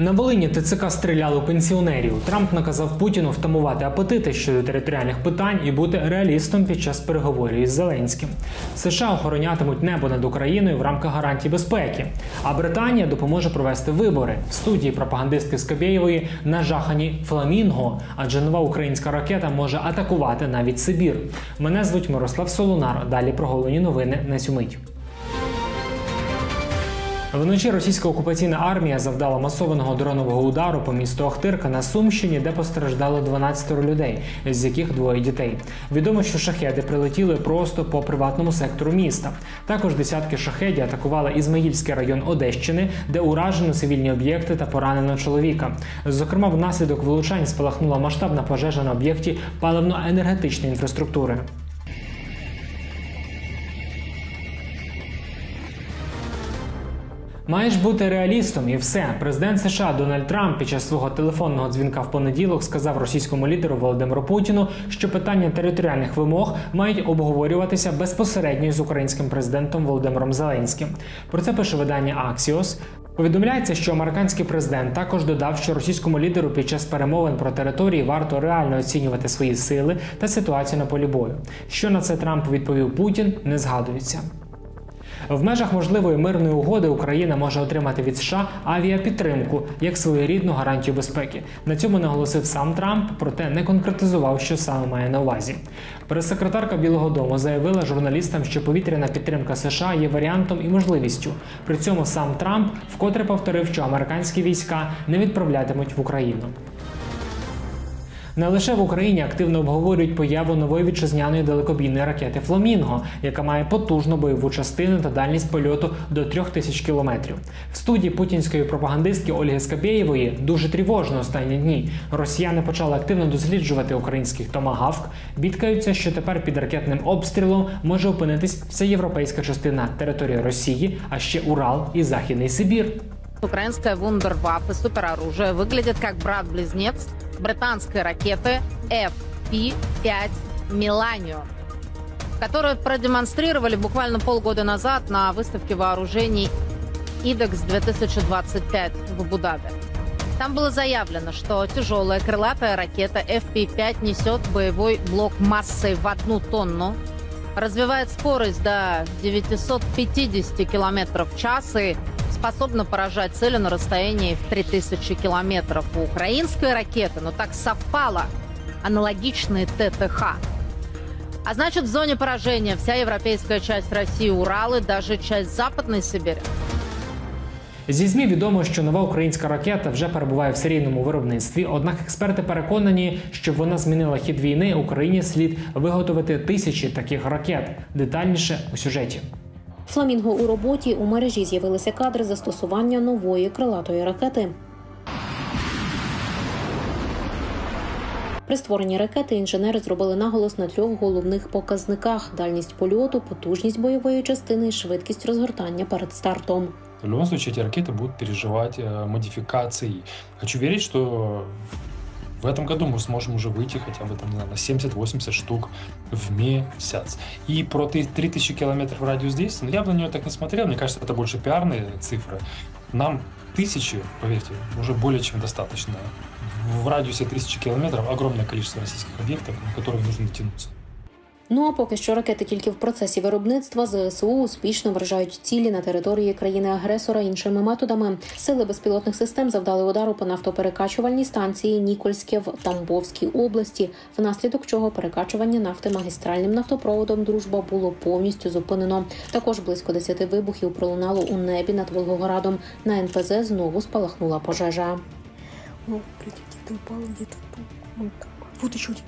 На Волині ТЦК стріляли пенсіонерів. Трамп наказав Путіну втамувати апетити щодо територіальних питань і бути реалістом під час переговорів із Зеленським. США охоронятимуть небо над Україною в рамках гарантій безпеки. А Британія допоможе провести вибори в студії пропагандистки Скабєєвої нажахані фламінго, адже нова українська ракета може атакувати навіть Сибір. Мене звуть Мирослав Солунар. Далі про головні новини на цю мить. Вночі російська окупаційна армія завдала масованого дронового удару по місту Охтирка на Сумщині, де постраждало 12 людей, з яких двоє дітей. Відомо, що шахеди прилетіли просто по приватному сектору міста. Також десятки шахедів атакували Ізмаїльський район Одещини, де уражено цивільні об'єкти та поранено чоловіка. Зокрема, внаслідок влучань спалахнула масштабна пожежа на об'єкті паливно-енергетичної інфраструктури. Маєш бути реалістом і все. Президент США Дональд Трамп під час свого телефонного дзвінка в понеділок сказав російському лідеру Володимиру Путіну, що питання територіальних вимог мають обговорюватися безпосередньо з українським президентом Володимиром Зеленським. Про це пише видання Axios. Повідомляється, що американський президент також додав, що російському лідеру під час перемовин про території варто реально оцінювати свої сили та ситуацію на полі бою. Що на це Трамп відповів Путін, не згадується. В межах можливої мирної угоди Україна може отримати від США авіапідтримку як своєрідну гарантію безпеки. На цьому наголосив сам Трамп, проте не конкретизував, що саме має на увазі. Прес-секретарка Білого Дому заявила журналістам, що повітряна підтримка США є варіантом і можливістю. При цьому сам Трамп вкотре повторив, що американські війська не відправлятимуть в Україну. Не лише в Україні активно обговорюють появу нової вітчизняної далекобійної ракети Фламінго, яка має потужну бойову частину та дальність польоту до 3000 кілометрів. В студії путінської пропагандистки Ольги Скабєєвої дуже тривожно останні дні. Росіяни почали активно досліджувати український томагавк. Бідкаються, що тепер під ракетним обстрілом може опинитись вся європейська частина території Росії, а ще Урал і Західний Сибір. Украинская вундерваффе супероружие выглядит как брат-близнец британской ракеты FP-5 «Миланио», которую продемонстрировали буквально полгода назад на выставке вооружений IDEX 2025 в Абу-Даби. Там было заявлено, что тяжелая крылатая ракета FP-5 несет боевой блок массой в одну тонну, развивает скорость до 950 км в час и способна поражать цели на расстоянии в 3000 километров. У украинской ракеты, но так совпало, аналогичные ТТХ. А значит, в зоне поражения вся европейская часть России, Урал и даже часть Западной Сибири. Зі ЗМІ відомо, що нова українська ракета вже перебуває в серійному виробництві. Однак експерти переконані, щоб вона змінила хід війни, Україні слід виготовити тисячі таких ракет. Детальніше у сюжеті. Фламінго у роботі у мережі з'явилися кадри застосування нової крилатої ракети. При створенні ракети інженери зробили наголос на трьох головних показниках: дальність польоту, потужність бойової частини і швидкість розгортання перед стартом. В любом случае эти ракеты будут переживать э, модификации. Хочу верить, что в этом году мы сможем уже выйти хотя бы там, не знаю, на 70-80 штук в месяц. И про ты- 3000 километров радиус действия, ну, я бы на нее так не смотрел, мне кажется, это больше пиарные цифры. Нам тысячи, поверьте, уже более чем достаточно. В радиусе 1000 километров огромное количество российских объектов, на которых нужно дотянуться. Ну а поки що ракети тільки в процесі виробництва ЗСУ успішно вражають цілі на території країни-агресора іншими методами. Сили безпілотних систем завдали удару по нафтоперекачувальній станції Нікольське в Тамбовській області, внаслідок чого перекачування нафти магістральним нафтопроводом Дружба було повністю зупинено. Також близько 10 вибухів пролунало у небі над Волгоградом. На НПЗ знову спалахнула пожежа. О, блядь, где-то упал, где-то тут. Вот еще один.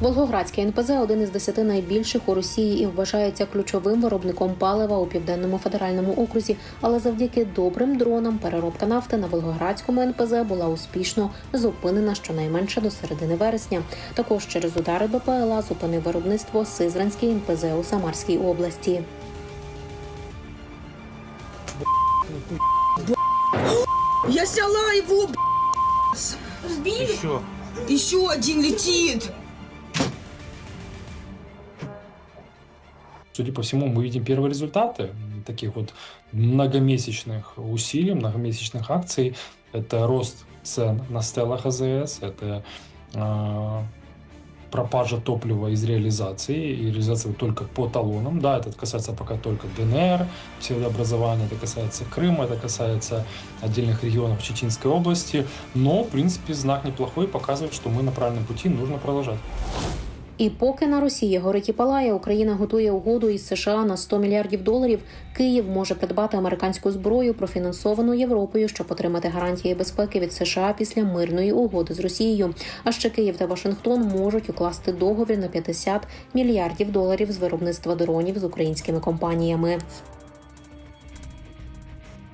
Волгоградський НПЗ один із десяти найбільших у Росії і вважається ключовим виробником палива у південному федеральному окрузі. Але завдяки добрим дронам переробка нафти на Волгоградському НПЗ була успішно зупинена щонайменше до середини вересня. Також через удари БПЛА зупинив виробництво Сизранський НПЗ у Самарській області. Я сняла его, б***ь. Сбили? Еще. Еще один летит. Судя по всему, мы видим первые результаты таких вот многомесячных усилий, многомесячных акций. Это рост цен на стелах АЗС, это э, пропажа топлива из реализации, и реализация только по талонам. Да, это касается пока только ДНР, псевдообразования, это касается Крыма, это касается отдельных регионов Чеченской области. Но, в принципе, знак неплохой, показывает, что мы на правильном пути, нужно продолжать. І поки на Росії горить і палає, Україна готує угоду із США на 100 мільярдів доларів. Київ може придбати американську зброю, профінансовану Європою, щоб отримати гарантії безпеки від США після мирної угоди з Росією. А ще Київ та Вашингтон можуть укласти договір на 50 мільярдів доларів з виробництва дронів з українськими компаніями.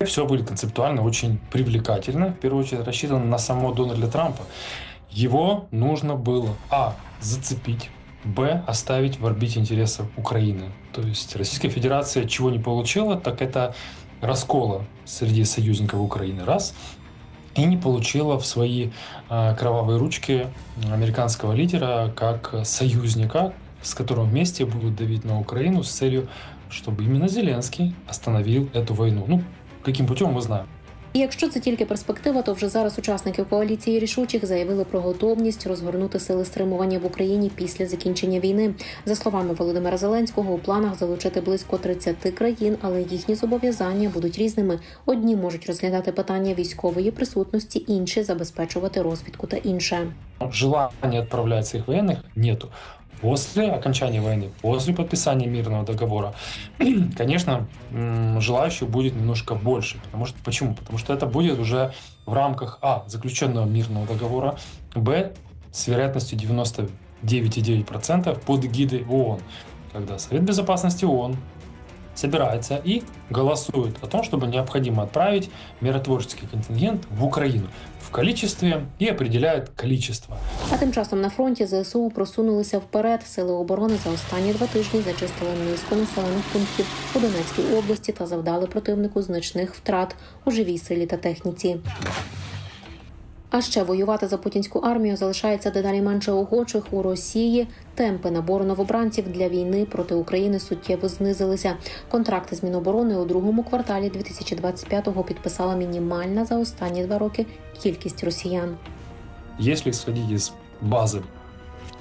Все будет концептуально очень привлекательно, в первую очередь рассчитано на самого Дональда Трампа. Его нужно было, а, зацепить, б, оставить в орбите интересов Украины. То есть Российская Федерация чего не получила, так это раскола среди союзников Украины, раз, и не получила в свои э, кровавые ручки американского лидера как союзника, с которым вместе будут давить на Украину с целью, чтобы именно Зеленский остановил эту войну. Ну, каким путем мы знаем. І якщо це тільки перспектива, то вже зараз учасники коаліції рішучих заявили про готовність розгорнути сили стримування в Україні після закінчення війни. За словами Володимира Зеленського, у планах залучити близько 30 країн, але їхні зобов'язання будуть різними. Одні можуть розглядати питання військової присутності, інші забезпечувати розвідку та інше. Желания отправлять своих военных нету. После окончания войны, после подписания мирного договора, конечно, желающих будет немножко больше. Потому что, почему? Потому что это будет уже в рамках А. Заключенного мирного договора, Б. С вероятностью 99,9% под эгидой ООН. Когда Совет Безопасности ООН собирается и голосует о том, чтобы необходимо отправить миротворческий контингент в Украину в количестве и определяет количество. А тим часом на фронті ЗСУ просунулися вперед. Сили оборони за останні два тижні зачистили низку населених пунктів у Донецькій області та завдали противнику значних втрат у живій силі та техніці. А ще воювати за путінську армію залишається дедалі менше охочих у Росії. Темпи набору новобранців для війни проти України суттєво знизилися. Контракти з Міноборони у другому кварталі 2025-го підписала мінімальна за останні два роки кількість росіян. Если исходить из базы,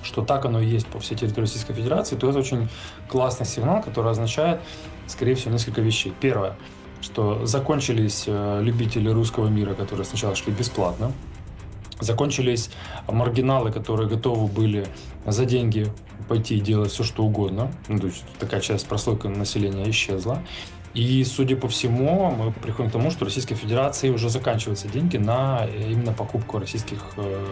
что так оно и есть по всей территории Российской Федерации, то это очень классный сигнал, который означает, скорее всего, несколько вещей. Первое, что закончились э, любители русского мира, которые сначала шли бесплатно. Закончились маргиналы, которые готовы были за деньги пойти и делать все, что угодно. Ну, то есть такая часть прослойка населения исчезла. И, судя по всему, мы приходим к тому, что Российской Федерации уже заканчиваются деньги на э, именно покупку российских э,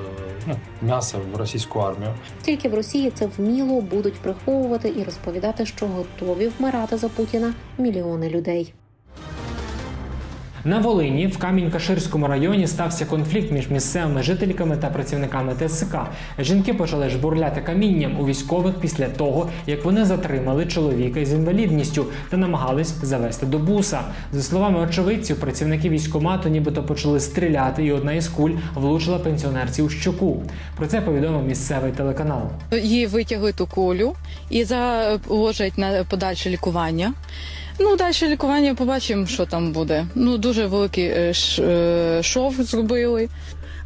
ну, мяса в российскую армию. Тільки в Росії це вміло будуть приховувати і розповідати, що готові вмирати за Путіна мільйони людей. На Волині в Камінь-Каширському районі стався конфлікт між місцевими жительками та працівниками ТСК. Жінки почали жбурляти камінням у військових після того, як вони затримали чоловіка з інвалідністю та намагались завести до буса. За словами очевидців, працівники військомату нібито почали стріляти, і одна із куль влучила пенсіонерці у щоку. Про це повідомив місцевий телеканал. Її витягли ту кулю і заложать на подальше лікування. Ну, далі лікування побачимо, що там буде. Ну, дуже великий е, е, шов зробили.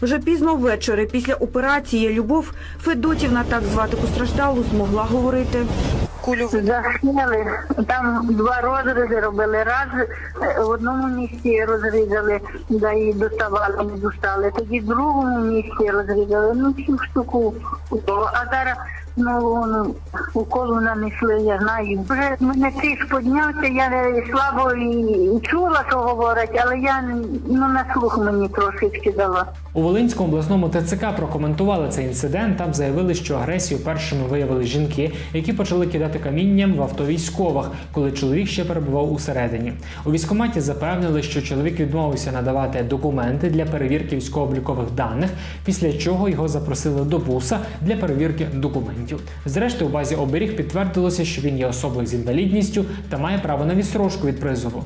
Вже пізно ввечері після операції Любов Федотівна, так звати постраждалу, змогла говорити. Кулю Захняли. Там два розрізи робили. Раз е, в одному місці розрізали, да і доставали, не достали. Тоді в другому місці розрізали. Ну, всю штуку. А зараз ну, уколу нанесли, я знаю. Вже мене тиск піднявся, я слабо і, і чула, що говорять, але я ну, на слух мені трошечки дала. У Волинському обласному ТЦК прокоментували цей інцидент. Там заявили, що агресію першими виявили жінки, які почали кидати камінням в авто військових, коли чоловік ще перебував усередині. У військкоматі запевнили, що чоловік відмовився надавати документи для перевірки військово-облікових даних, після чого його запросили до буса для перевірки документів. Зрештою, у базі оберіг підтвердилося, що він є особою з інвалідністю та має право на відстрочку від призову.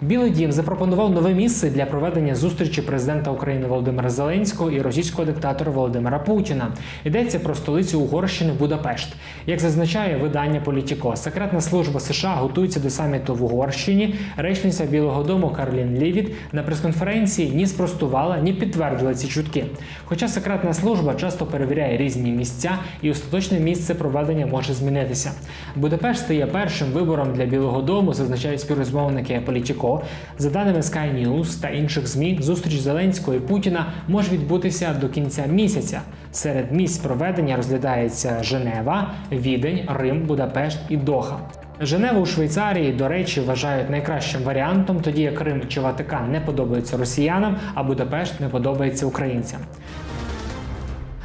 Білий дім запропонував нове місце для проведення зустрічі президента України Володимира Зеленського і російського диктатора Володимира Путіна. Йдеться про столицю Угорщини Будапешт. Як зазначає видання Політіко, секретна служба США готується до саміту в Угорщині. Речниця Білого Дому Карлін Лівіт на прес-конференції ні спростувала, ні підтвердила ці чутки. Хоча секретна служба часто перевіряє різні місця, і остаточне місце проведення може змінитися. Будапешт стає першим вибором для Білого Дому, зазначають співрозмовники Політіко. За даними Sky News та інших ЗМІ, зустріч Зеленського і Путіна може відбутися до кінця місяця. Серед місць проведення розглядається Женева, Відень, Рим, Будапешт і Доха. Женеву у Швейцарії, до речі, вважають найкращим варіантом, тоді як Крим чи Ватикан не подобаються росіянам, а Будапешт не подобається українцям.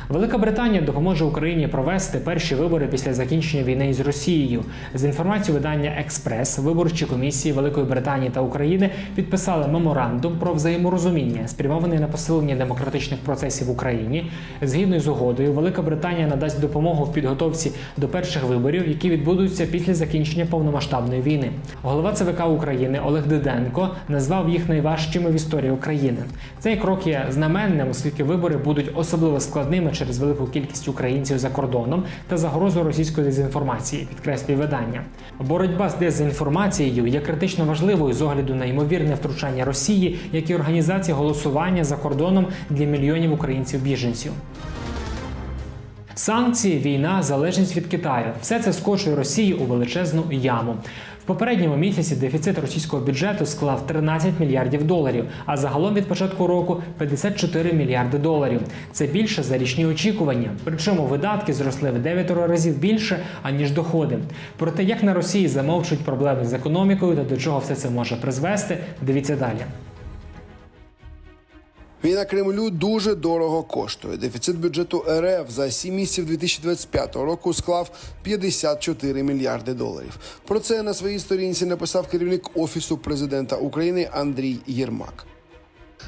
Велика Британія допоможе Україні провести перші вибори після закінчення війни із Росією. За інформацією видання Експрес, виборчі комісії Великої Британії та України підписали меморандум про взаєморозуміння, спрямований на посилення демократичних процесів в Україні. Згідно з угодою, Велика Британія надасть допомогу в підготовці до перших виборів, які відбудуться після закінчення повномасштабної війни. Голова ЦВК України Олег Диденко назвав їх найважчими в історії України. Цей крок є знаменним, оскільки вибори будуть особливо складними через велику кількість українців за кордоном та загрозу російської дезінформації, підкреслює видання. Боротьба з дезінформацією є критично важливою з огляду на ймовірне втручання Росії, як і організація голосування за кордоном для мільйонів українців-біженців. Санкції, війна, залежність від Китаю все це скочує Росію у величезну яму. В попередньому місяці дефіцит російського бюджету склав 13 мільярдів доларів, а загалом від початку року 54 мільярди доларів. Це більше за річні очікування. Причому видатки зросли в 9 разів більше аніж доходи. Про те, як на Росії замовчують проблеми з економікою та до чого все це може призвести, дивіться далі. Війна Кремлю дуже дорого коштує. Дефіцит бюджету РФ за 7 місяців 2025 року склав 54 мільярди доларів. Про це на своїй сторінці написав керівник офісу президента України Андрій Єрмак.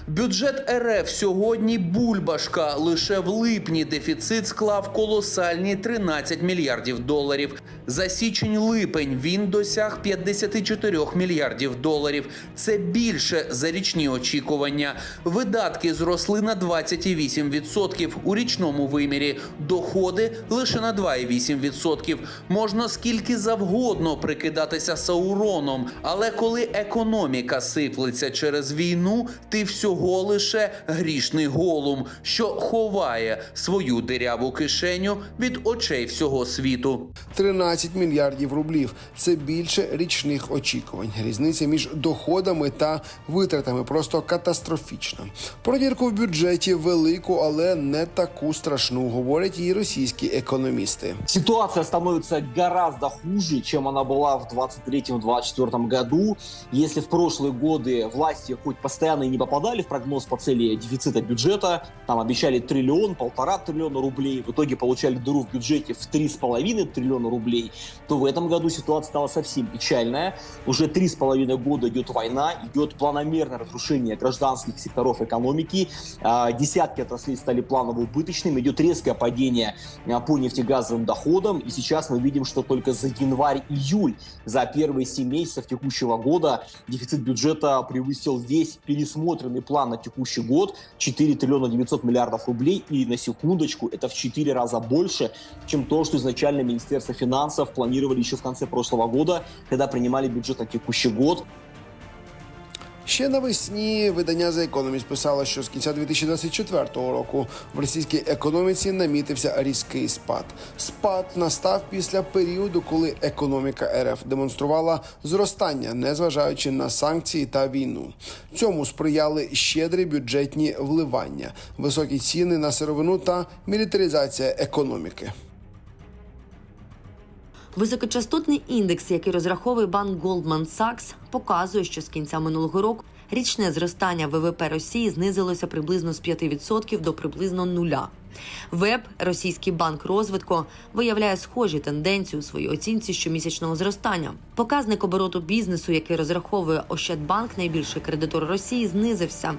Бюджет РФ сьогодні бульбашка. Лише в липні дефіцит склав колосальні 13 мільярдів доларів. За січень-липень він досяг 54 мільярдів доларів. Це більше за річні очікування. Видатки зросли на 28% у річному вимірі. Доходи лише на 2,8%. Можна скільки завгодно прикидатися Сауроном, але коли економіка сиплеться через війну, ти всього лише грішний голум, що ховає свою диряву кишеню від очей всього світу. 13 мільярдів рублів. Це більше річних очікувань. Різниця між доходами та витратами просто катастрофічна. Про дірку в бюджеті велику, але не таку страшну, говорять і російські економісти. Ситуация становится гораздо хуже, чем она была в 23-24 году. Если в прошлые годы власти хоть постоянно и не попадали в прогноз по цели дефицита бюджета, там обещали триллион, полтора триллиона рублей, в итоге получали дыру в бюджете в 3,5 триллиона рублей, то в этом году ситуация стала совсем печальная. Уже три с половиной года идет война, идет планомерное разрушение гражданских секторов экономики, А, десятки отраслей стали планово убыточными, идет резкое падение а, по нефтегазовым доходам, и сейчас мы видим, что только за январь-июль, за первые 7 месяцев текущего года дефицит бюджета превысил весь пересмотренный план на текущий год 4 триллиона 900 миллиардов рублей, и на секундочку это в 4 раза больше, чем то, что изначально Министерство финансов планировали еще в конце прошлого года, когда принимали бюджет на текущий год. Ще навесні видання The Economist писало, що з кінця 2024 року в російській економіці намітився різкий спад. Спад настав після періоду, коли економіка РФ демонструвала зростання, незважаючи на санкції та війну. Цьому сприяли щедрі бюджетні вливання, високі ціни на сировину та мілітаризація економіки. Високочастотний індекс, який розраховує банк Goldman Sachs, показує, що з кінця минулого року річне зростання ВВП Росії знизилося приблизно з 5% до приблизно нуля. ВЕБ, російський банк розвитку, виявляє схожі тенденції у своїй оцінці щомісячного зростання. Показник обороту бізнесу, який розраховує Ощадбанк, найбільший кредитор Росії, знизився.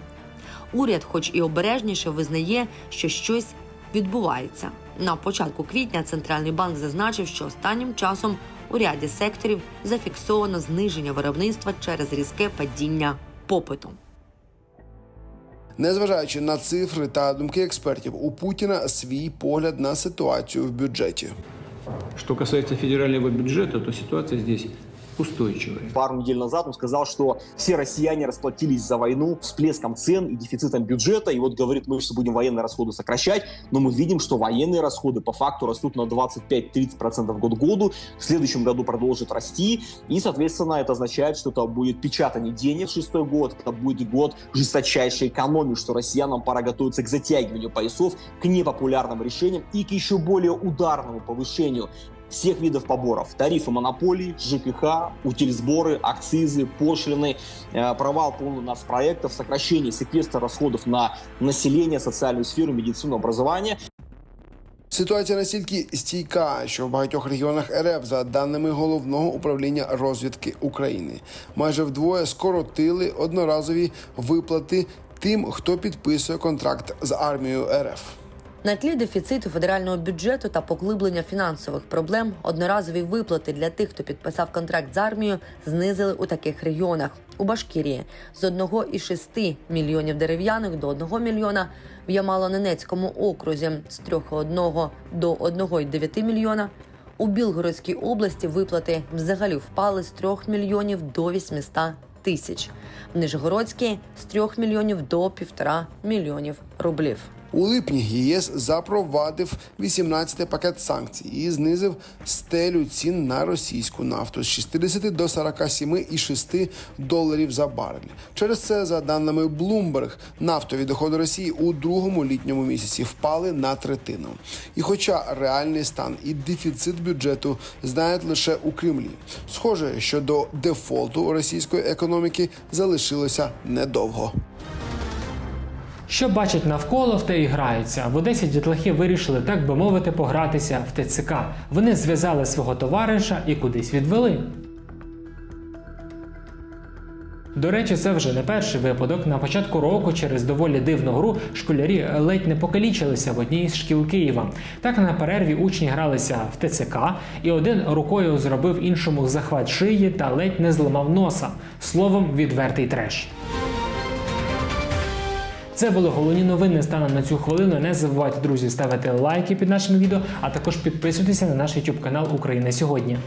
Уряд, хоч і обережніше, визнає, що щось відбувається. На початку квітня центральний банк зазначив, що останнім часом У ряді секторів зафіксовано зниження виробництва через різке падіння попиту. Незважаючи на цифри та думки експертів, у Путіна свій погляд на ситуацію в бюджеті. Что касается федерального бюджета, то ситуация здесь устойчивая. Пару недель назад он сказал, что все россияне расплатились за войну всплеском цен и дефицитом бюджета. И вот говорит, мы сейчас будем военные расходы сокращать, но мы видим, что военные расходы по факту растут на 25-30% год к году. В следующем году продолжат расти. И, соответственно, это означает, что это будет печатание денег шестой год. Это будет год жесточайшей экономии, что россиянам пора готовиться к затягиванию поясов, к непопулярным решениям и к еще более ударному повышению всех видов поборов. Тарифы монополий, ЖКХ, утильсборы, акцизы, пошлины, э, провал полный нацпроектов, сокращение секвестра расходов на население, социальную сферу, медицину, образование. Ситуація настільки стійка, що в багатьох регіонах РФ, за даними головного управління розвідки України, майже вдвоє скоротили одноразові виплати тим, хто підписує контракт з армією РФ. На тлі дефіциту федерального бюджету та поглиблення фінансових проблем одноразові виплати для тих, хто підписав контракт з армією, знизили у таких регіонах. У Башкірії з 1,6 мільйонів дерев'яних до 1 мільйона, в Ямало-Ненецькому окрузі з 3,1 до 1,9 мільйона. У Білгородській області виплати взагалі впали з 3 мільйонів до 800 тисяч. В Нижегородській з 3 мільйонів до 1,5 мільйонів рублів. У липні ЄС запровадив 18-й пакет санкцій і знизив стелю цін на російську нафту з 60 до 47,6 доларів за барель. Через це, за даними Bloomberg, нафтові доходи Росії у другому літньому місяці впали на третину. І хоча реальний стан і дефіцит бюджету знають лише у Кремлі, схоже, що до дефолту російської економіки залишилося недовго. Що бачать навколо, в те і граються. В Одесі дітлахи вирішили, так би мовити, погратися в ТЦК. Вони зв'язали свого товариша і кудись відвели. До речі, це вже не перший випадок. На початку року через доволі дивну гру школярі ледь не покалічилися в одній з шкіл Києва. Так на перерві учні гралися в ТЦК, і один рукою зробив іншому захват шиї та ледь не зламав носа. Словом, відвертий треш. Це були головні новини станом на цю хвилину. Не забувайте, друзі, ставити лайки під нашим відео, а також підписуйтеся на наш YouTube канал Україна сьогодні.